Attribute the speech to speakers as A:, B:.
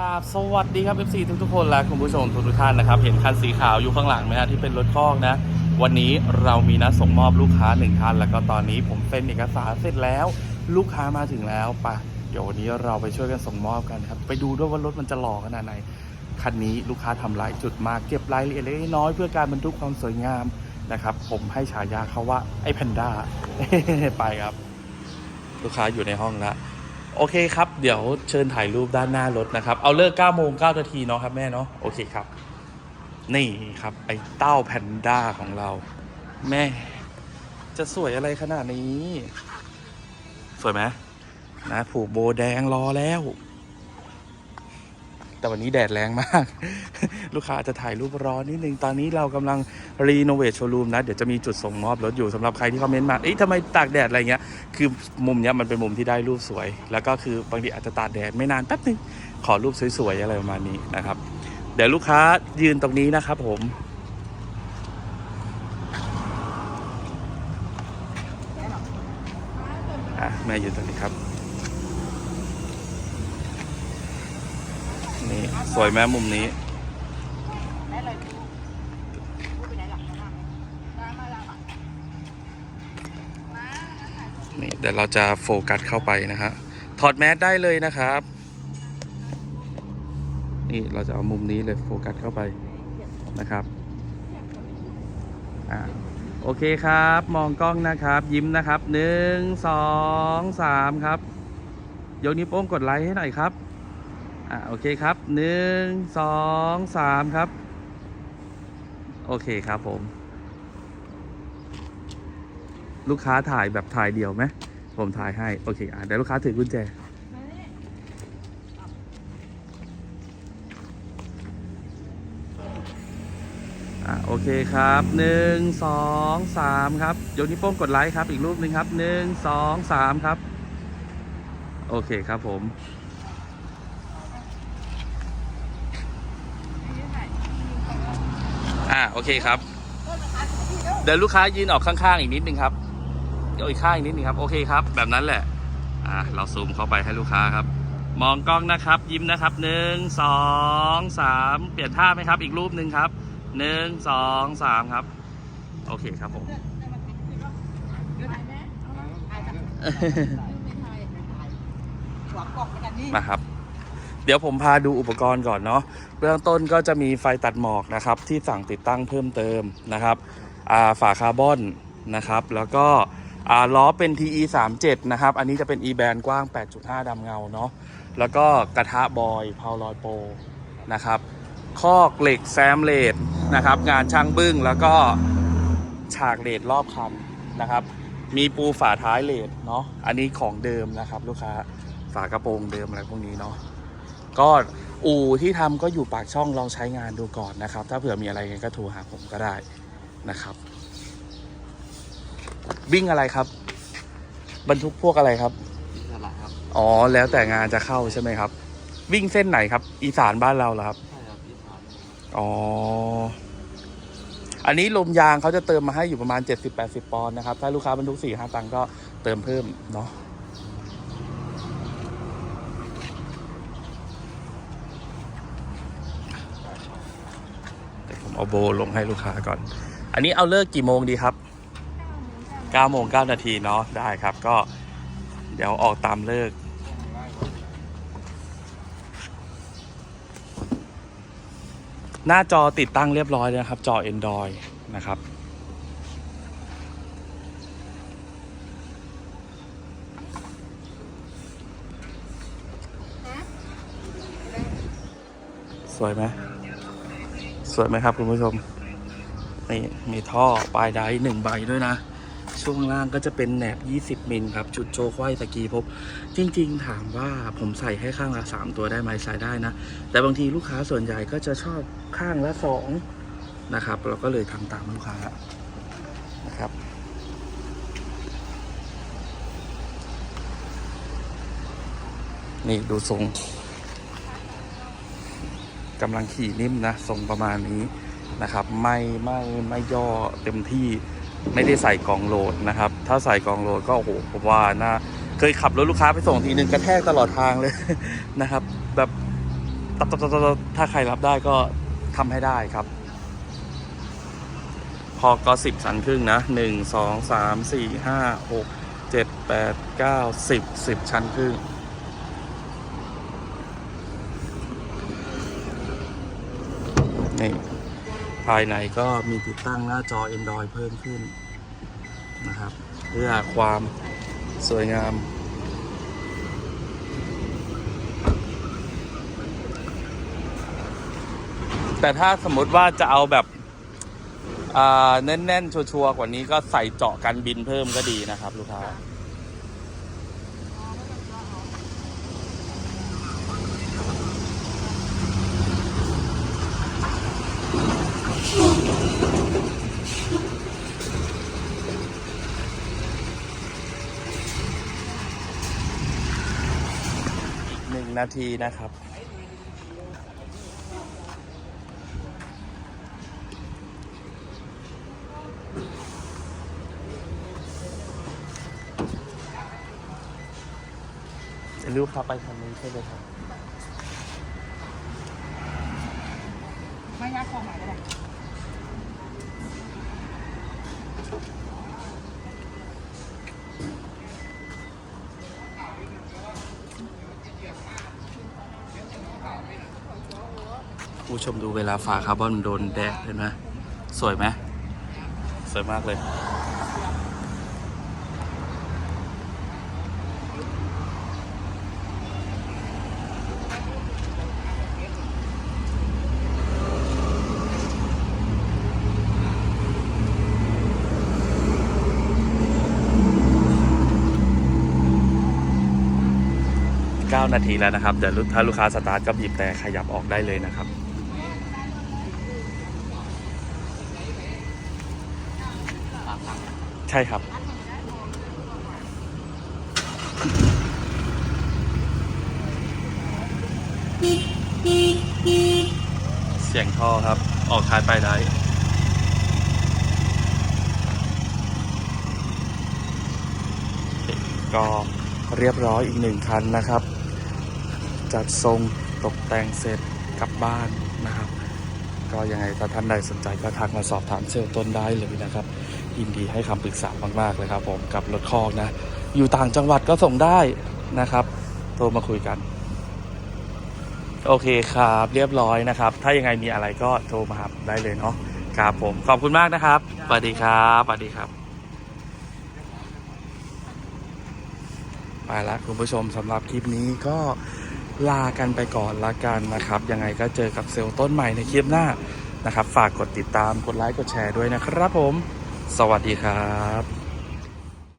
A: ราบสวัสดีครับ FC ทุกทุกคนและคุณผู้ชมทุกทุกท่านนะครับ เห็นคันสีขาวอยู่ข้างหลังไหมฮะที่เป็นรถคอกนะ วันนี้เรามีนัดส่งมอบลูกค้าหนึ่งคัน แล้วก็ตอนนี้ผมเซ็นเอกสารเสร็จแล้ว ลูกค้ามาถึงแล้วปะเดี๋ยววันนี้เราไปช่วยกันส่งมอบกันครับ ไปดูด้วยว่ารถมันจะหล่อขนาดไหนคันนี้ลูกค้าทำหลายจุดมาเก็บรายละเอียดเล็กน้อยเพื่อการบรรทุกความสวยงามนะครับ ผมให้ฉายาเขาว่าไอ้แพนด้าไปครับ ลูกค้าอยู่ในห้องแล้ว โอเคครับ เดี๋ยวเชิญถ่ายรูปด้านหน้ารถนะครับ เอาเลิก9โมง9นาทีเนาะครับแม่เนาะโอเคครับ นี่ครับไอ้เต้าแพนด้าของเรา แม่ จะสวยอะไรขนาดนี้ สวยไหมนะผูกโบแดงรอแล้ว แต่วันนี้แดดแรงมาก ลูกค้าอาจจะถ่ายรูปร้อนนิดนึง ตอนนี้เรากำลังรีโนเวทโชว์รูมนะ เดี๋ยวจะมีจุดส่งมอบรถอยู่สำหรับใครที่คอมเมนต์มา เอ๊ะทำไมตากแดดอะไรเงี้ย คือมุมเนี้ยมันเป็นมุมที่ได้รูปสวย แล้วก็คือบางทีอาจจะตากแดดไม่นานแป๊บนึง ขอรูปสวยๆอะไรประมาณนี้นะครับ เดี๋ยวลูกค้ายืนตรงนี้นะครับผมอะแม่ยืนตรงนี้ครับ นี่ สวยไหมมุมนี้ นี่เดี๋ยวเราจะโฟกัสเข้าไปนะฮะ ถอดแมสได้เลยนะครับ นี่เราจะเอามุมนี้เลยโฟกัสเข้าไปนะครับ อ่าโอเคครับ มองกล้องนะครับ ยิ้มนะครับหนึ่งสองสามครับยกนิ้วโป้งกดไลค์ให้หน่อยครับ อ่าโอเคครับหนึ่งสองสามครับ โอเคครับผม ลูกค้าถ่ายแบบถ่ายเดียวไหมผมถ่ายให้ โอเคอะเดี๋ยวลูกค้าถือกุญแจอะโอเคครับหนึ่งสองสามครับยกนิ้วโป้งกดไลค์ครับ อีกรูปหนึ่งครับหนึ่งสองสามครับ โอเคครับผม อะ โอเคครับ เดี๋ยวลูกค้ายืนออกข้างๆอีกนิดนึงครับเดี๋ยวอีกข้างอีกนิดนึงครับ โอเคครับ แบบนั้นแหละ อ่า เราซูมเข้าไปให้ลูกค้าครับ มองกล้องนะครับ ยิ้มนะครับหนึ่งสองสามเปลี่ยนท่าไหมครับ อีกรูปหนึ่งครับหนึ่งสองสามครับ โอเคครับผมมาครับ เดี๋ยวผมพาดูอุปกรณ์ก่อนเนาะเบื้องต้นก็จะมีไฟตัดหมอกนะครับ ที่สั่งติดตั้งเพิ่มเติมนะครับฝาคาร์บอนนะครับ แล้วก็ล้อเป็น TE 3 7นะครับ อันนี้จะเป็น e band กว้าง 8.5 ดำเงาเนาะแล้วก็กระทะบอยพาวลอยโปนะครับคอกเหล็กแซมเลดนะครับ งานช่างบึ้งแล้วก็ฉากเลดรอบคันนะครับ มีปูฝาท้ายเลดเนาะอันนี้ของเดิมนะครับ ลูกค้าฝากระโปรงเดิมอะไรพวกนี้เนาะ ก็อู่ที่ทำก็อยู่ปากช่องลองใช้งานดูก่อนนะครับ ถ้าเผื่อมีอะไรยังไงก็โทรหาผมก็ได้นะครับวิ่งอะไรครับ บรรทุกพวกอะไรครับ
B: อิสระครับ
A: อ๋อแล้วแต่งานจะเข้าใช่ไหมครับ วิ่งเส้นไหนครับ อีสานบ้านเราเหรอครับ
B: ใช่ครับอิสระ
A: อ๋ออันนี้ลมยางเขาจะเติมมาให้อยู่ประมาณ 70-80 ปอนด์นะครับ ถ้าลูกค้าบรรทุก4 5ตังค์ก็เติมเพิ่มเนาะ เอาโบลงให้ลูกค้าก่อน อันนี้เอาเลิกกี่โมงดีครับ9โมง9นาทีเนาะได้ครับก็เดี๋ยวออกตามเลิก หน้าจอติดตั้งเรียบร้อยแล้วนะครับ จอ Android นะครับสวยไหม สวยไหมครับคุณผู้ชมนี่มีท่อปลายไดร์หนึ่งใบด้วยนะ ช่วงล่างก็จะเป็นแหนบ 20 มิลครับชุดโชว์ควายตะกี้พบ จริง ๆ ถามว่าผมใส่ให้ข้างละ 3 ตัวได้ไหมใส่ได้นะ แต่บางทีลูกค้าส่วนใหญ่ก็จะชอบข้างละ 2 นะครับ เราก็เลยทำตามลูกค้านะครับนี่ดูทรง กำลังขี่นิ่มนะทรงประมาณนี้นะครับ ไม่ไม่ไม่ย่อเต็มที่ไม่ได้ใส่กองโหลดนะครับ ถ้าใส่กองโหลดก็โอ้โหผมว่าน่าเคยขับรถลูกค้าไปส่งทีนึงกระแทกตลอดทางเลยนะครับ แบบตัดตัดตัดตัดถ้าใครรับได้ก็ทำให้ได้ครับ พอก็สิบชั้นครึ่งนะหนึ่งสองสามสี่ห้าหกเจ็ดแปดเก้าสิบสิบชั้นครึ่ง นี่ภายในก็มีติดตั้งหน้าจอ Android เพิ่มขึ้นนะครับ เพื่อความสวยงาม แต่ถ้าสมมติว่าจะเอาแบบแน่นๆ ชัวร์ๆกว่านี้ก็ใส่เจาะกันบินเพิ่มก็ดีนะครับ ลูกค้า นึ่งนาทีนะครับ ลูกค้าไปคันนี้ใช่ไหมครับ
B: ไม่ยักความหมายก็ได้
A: ผู้ชมดูเวลาฝาคาร์บอนโดนแดดเห็นไหมสวยไหมสวยมากเลย 9 นาทีแล้วนะครับ เดี๋ยวถ้าลูกค้าสตาร์ทก็บีบแต่ขยับออกได้เลยนะครับ ใช่ครับเสียงท่อครับ ออกท้ายไปได้ก็เรียบร้อยอีกหนึ่งคันนะครับ จัดทรงตกแต่งเสร็จกลับบ้านนะครับ ก็ยังไงถ้าท่านใดสนใจก็ทักมาสอบถามเซลล์ต้นได้เลยนะครับ ยินดีให้คำปรึกษามากๆเลยครับผมกับรถคอกนะ อยู่ต่างจังหวัดก็ส่งได้นะครับ โทรมาคุยกัน โอเคครับเรียบร้อยนะครับ ถ้ายังไงมีอะไรก็โทรมาหาผมได้เลยเนาะครับผมขอบคุณมากนะครับสวัสดีครับสวัสดีครับไปละคุณผู้ชมสำหรับคลิปนี้ก็ลากันไปก่อนละกันนะครับ ยังไงก็เจอกับเซลล์ต้นใหม่ในคลิปหน้านะครับ ฝากกดติดตามกดไลค์กดแชร์ด้วยนะครับผม สวัสดีครับ